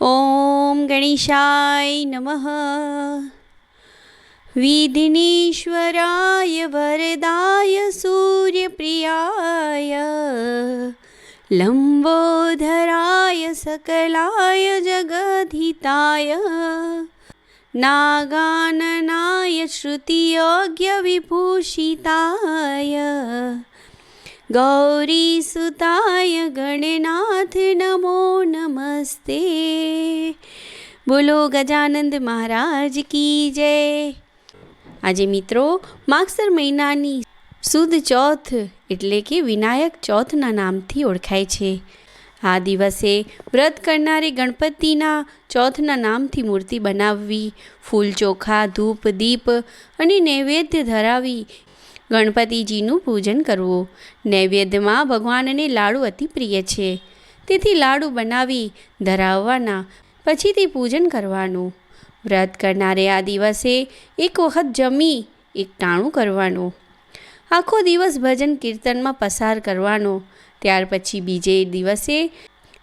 ॐ गणेशाय नमः. विघ्नेश्वराय वरदाय सूर्यप्रियाय. लम्बोधराय सकलाय जगधिताय. नागाननाय श्रुतियोग्यविभूषिताय. गौरीसुता બોલો ગજાનંદ મહારાજ કી જય. આજે મિત્રો માગસર મહિનાની સુદ ચોથ એટલે કે વિનાયક ચોથના નામથી ઓળખાય છે. આ દિવસે વ્રત કરનારે ગણપતિના ચોથના નામથી મૂર્તિ બનાવવી, ફૂલ ચોખા, ધૂપ, દીપ અને નૈવેદ્ય ધરાવી ગણપતિજીનું પૂજન કરવું. નૈવેદ્યમાં ભગવાનને લાડુ અતિ પ્રિય છે. તેથી લાડુ બનાવી ધરાવવાના પછીથી પૂજન કરવાનું. વ્રત કરનારે આ દિવસે એક વખત જમી, એક ટાણું કરવાનું. આખો દિવસ ભજન કીર્તનમાં પસાર કરવાનો. ત્યાર પછી બીજે દિવસે,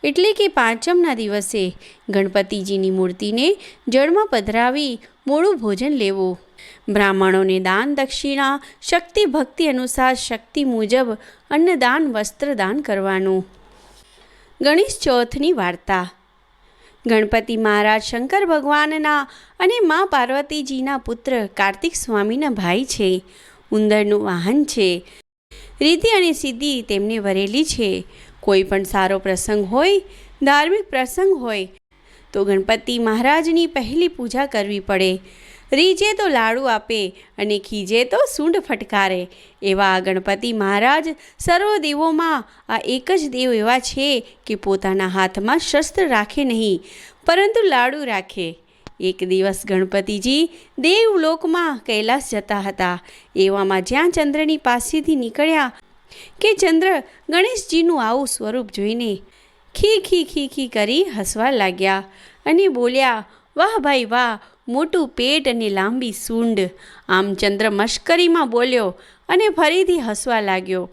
એટલે કે પાંચમના દિવસે, ગણપતિજીની મૂર્તિને જળમાં પધરાવી મોડું ભોજન લેવું. બ્રાહ્મણોને દાન દક્ષિણા, શક્તિ ભક્તિ અનુસાર શક્તિ મુજબ અન્નદાન, વસ્ત્રદાન કરવાનું. ગણેશ ચોથની વાર્તા. ગણપતિ મહારાજ શંકર ભગવાનના અને મા પાર્વતીજીના પુત્ર કાર્તિક સ્વામીના ભાઈ છે. ઉંદરનું વાહન છે. રીતિ અને સિદ્ધિ તેમને વરેલી છે. કોઈ પણ સારો પ્રસંગ હોય, ધાર્મિક પ્રસંગ હોય, તો ગણપતિ મહારાજની પહેલી પૂજા કરવી પડે. રીજે તો લાડુ આપે અને ખીજે તો સૂંઢ ફટકારે. એવા ગણપતિ મહારાજ સર્વ દેવોમાં આ એક જ દેવ એવા છે કે પોતાના હાથમાં શસ્ત્ર રાખે નહીં, પરંતુ લાડુ રાખે. એક દિવસ ગણપતિજી દેવલોકમાં કૈલાસ જતા હતા. એવામાં જ્યાં ચંદ્રની પાસેથી નીકળ્યા કે ચંદ્ર ગણેશજીનું આવું સ્વરૂપ જોઈને ખી ખી ખી ખી કરી હસવા લાગ્યા અને બોલ્યા, વાહ ભાઈ વાહ મોટું પેટ અને લાંબી સૂંડ આમ ચંદ્ર મશ્કરીમાં બોલ્યો અને ફરીથી હસવા લાગ્યો.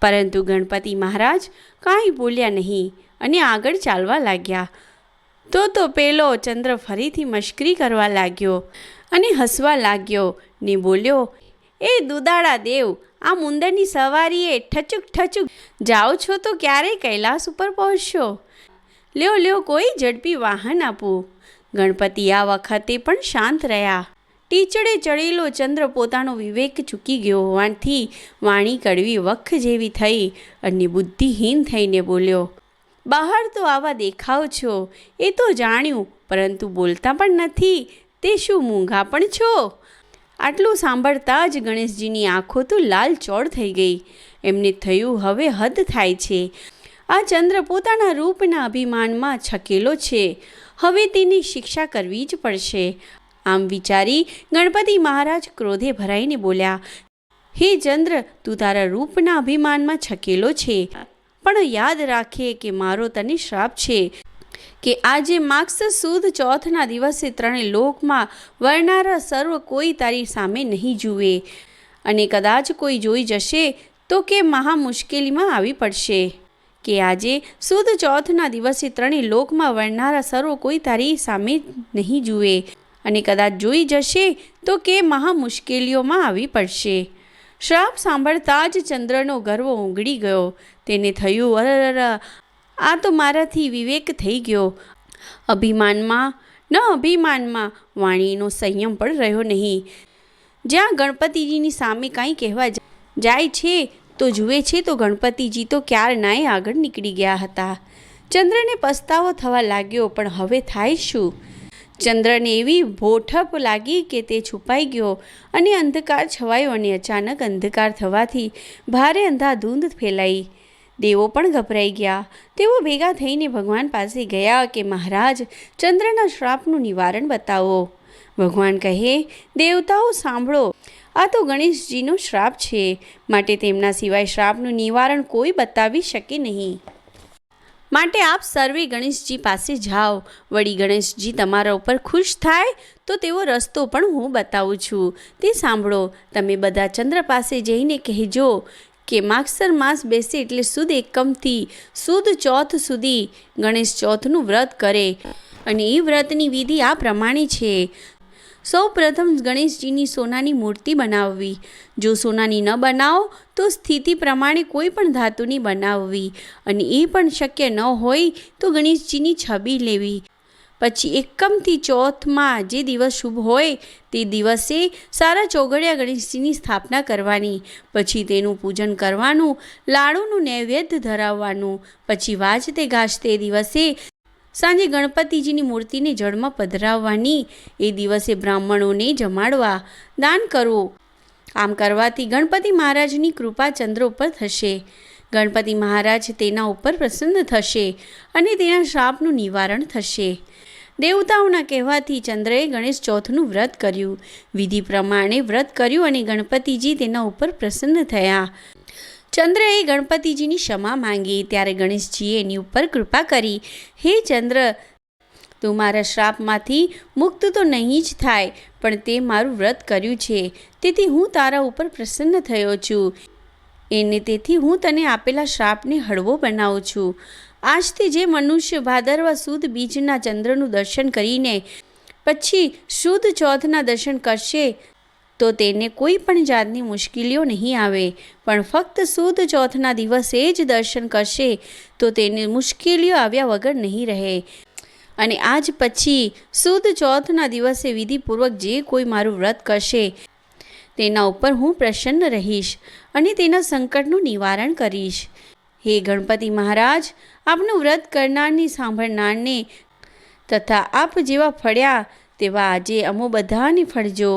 પરંતુ ગણપતિ મહારાજ કાંઈ બોલ્યા નહીં અને આગળ ચાલવા લાગ્યા. તો તો પેલો ચંદ્ર ફરીથી મશ્કરી કરવા લાગ્યો અને હસવા લાગ્યો ને બોલ્યો, એ દુદાળા દેવ, આ મુંદરની સવારીએ ઠચુક ઠચુક જાઓ છો તો ક્યારે કૈલાસ ઉપર પહોંચશો? લ્યો લ્યો, કોઈ ઝડપી વાહન આપો. ગણપતિ આ વખતે પણ શાંત રહ્યા. ટીચડે ચડેલો ચંદ્ર પોતાનો વિવેક ચૂકી ગયો હોવાથી વાણી કડવી વખ જેવી થઈ અને બુદ્ધિહીન થઈને બોલ્યો, બહાર તો આવા દેખાવ છો, એ તો જાણ્યું, પરંતુ બોલતા પણ નથી, તે શું મૂંઘા પણ છો? આટલું સાંભળતા જ ગણેશજીની આંખો તો લાલ ચોળ થઈ ગઈ. એમને થયું હવે હદ થાય છે. આ ચંદ્ર પોતાના રૂપના અભિમાનમાં છકેલો છે. હવે તેની શિક્ષા કરવી જ પડશે. આમ વિચારી ગણપતિ મહારાજ ક્રોધે ભરાઈને બોલ્યા, હે ચંદ્ર, તું તારા રૂપના અભિમાનમાં છકેલો છે. પણ યાદ રાખે કે મારો તને શ્રાપ છે કે આજે માર્ક્સ સુદ ચોથના દિવસે ત્રણે લોકમાં વરનારા સર્વ કોઈ તારી સામે નહીં જુએ. અને કદાચ કોઈ જોઈ જશે તો કે મહા મુશ્કેલીમાં આવી પડશે. કે આજે સુદ ચોથના દિવસે ત્રણેય લોકમાં વળનારા સર્વ કોઈ તારી સામે નહીં જુએ અને કદાચ જોઈ જશે તો કે મહા મુશ્કેલીઓમાં આવી પડશે. શ્રાપ સાંભળતા જ ચંદ્રનો ગર્વ ઊંઘડી ગયો. તેને થયું અરર આ તો મારાથી વિવેક થઈ ગયો. અભિમાનમાં, ન અભિમાનમાં વાણીનો સંયમ પણ રહ્યો નહીં. જ્યાં ગણપતિજીની સામે કાંઈ કહેવા જાય છે તો જુએ છે તો ગણપતિજી તો ક્યારનાય આગળ નીકળી ગયા હતા. ચંદ્રને પસ્તાવો થવા લાગ્યો, પણ હવે થાય શું? ચંદ્રને એવી ભોઠપ લાગી કે તે છુપાઈ ગયો અને અંધકાર છવાયો અને અચાનક અંધકાર થવાથી ભારે અંધાધૂંધ ફેલાઈ. દેવો પણ ગભરાઈ ગયા. તેઓ ભેગા થઈને ભગવાન પાસે ગયા કે, મહારાજ, ચંદ્રના શ્રાપનું નિવારણ બતાવો. ભગવાન કહે, દેવતાઓ સાંભળો. આ તો ગણેશજીનો શ્રાપ છે. માટે તેમના સિવાય શ્રાપનું નિવારણ કોઈ બતાવી શકે નહીં. માટે આપ સર્વે ગણેશજી પાસે જાઓ. વળી ગણેશજી તમારા ઉપર ખુશ થાય તો તેવો રસ્તો પણ હું બતાવું છું. તે સાંભળો. તમે બધા ચંદ્ર પાસે જઈને કહેજો કે માગસર માસ બેસે એટલે સુદ એકમથી, સુદ ચોથ સુધી ગણેશ ચોથનું વ્રત કરે. અને એ વ્રતની વિધિ આ પ્રમાણે છે. સૌ પ્રથમ ગણેશજીની સોનાની મૂર્તિ બનાવવી. જો સોનાની ન બનાવો, તો સ્થિતિ પ્રમાણે કોઈ પણ ધાતુની બનાવવી. અને એ પણ શક્ય ન હોય, તો ગણેશજીની છબી લેવી. પછી એકમથી ચોથમાં જે દિવસ શુભ હોય, તે દિવસે સારા ચોઘડિયા ગણેશજીની સ્થાપના કરવાની. પછી તેનું પૂજન કરવાનું, લાડુનું નૈવેદ્ય ધરાવવાનું. પછી વાજતે ગાજતે દિવસે સાંજે ગણપતિજીની મૂર્તિને જળમાં પધરાવવાની એ દિવસે બ્રાહ્મણોને જમાડવા દાન કરવું. આમ કરવાથી ગણપતિ મહારાજની કૃપા ચંદ્ર ઉપર થશે. ગણપતિ મહારાજ તેના ઉપર પ્રસન્ન થશે અને તેના શ્રાપનું નિવારણ થશે. દેવતાઓના કહેવાથી ચંદ્રએ ગણેશ ચોથનું વ્રત કર્યું. વિધિ પ્રમાણે વ્રત કર્યું અને ગણપતિજી તેના ઉપર પ્રસન્ન થયા. ચંદ્રએ ગણપતિજીની ક્ષમા માંગી. ત્યારે ગણેશજીએ એની ઉપર કૃપા કરી. હે ચંદ્ર, તું મારા શ્રાપમાંથી મુક્ત તો નહીં જ થાય, પણ તે મારું વ્રત કર્યું છે. તેથી હું તારા ઉપર પ્રસન્ન થયો છું. એને તેથી હું તને આપેલા શ્રાપને હળવો બનાવું છું. આજથી જે મનુષ્ય ભાદરવા સુદ બીજના ચંદ્રનું દર્શન કરીને પછી શુદ્ધ ચોથના દર્શન કરશે તો તેને કોઈ પણ જાતની મુશ્કેલીઓ નહીં આવે. પણ ફક્ત સુદ ચોથના દિવસે જ દર્શન કરશે, તો તેને મુશ્કેલીઓ આવ્યા વગર નહીં રહે. અને આજ પછી સુદ ચોથના દિવસે વિધિપૂર્વક જે કોઈ મારું વ્રત કરશે, તેના ઉપર હું પ્રસન્ન રહીશ અને તેના સંકટનું નિવારણ કરીશ. હે ગણપતિ મહારાજ, આપનું વ્રત કરનારની સાંભળનારને તથા આપ જેવા ફળ્યા તેવા આજે અમો બધાને ફળજો.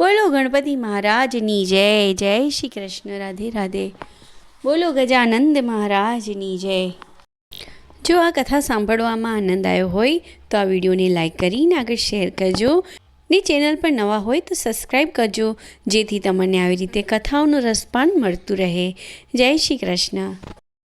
બોલો ગણપતિ મહારાજની જય જય શ્રી કૃષ્ણ રાધે રાધે. બોલો ગજાનંદ મહારાજની જય. જો આ કથા સાંભળવામાં આનંદ આવ્યો હોય, તો આ વિડીયોને લાઇક કરીને આગળ શેર કરજો. ને ચેનલ પર નવા હોય તો સબસ્ક્રાઈબ કરજો, જેથી તમને આવી રીતે કથાઓનું રસપાન મળતું રહે. જય શ્રી કૃષ્ણ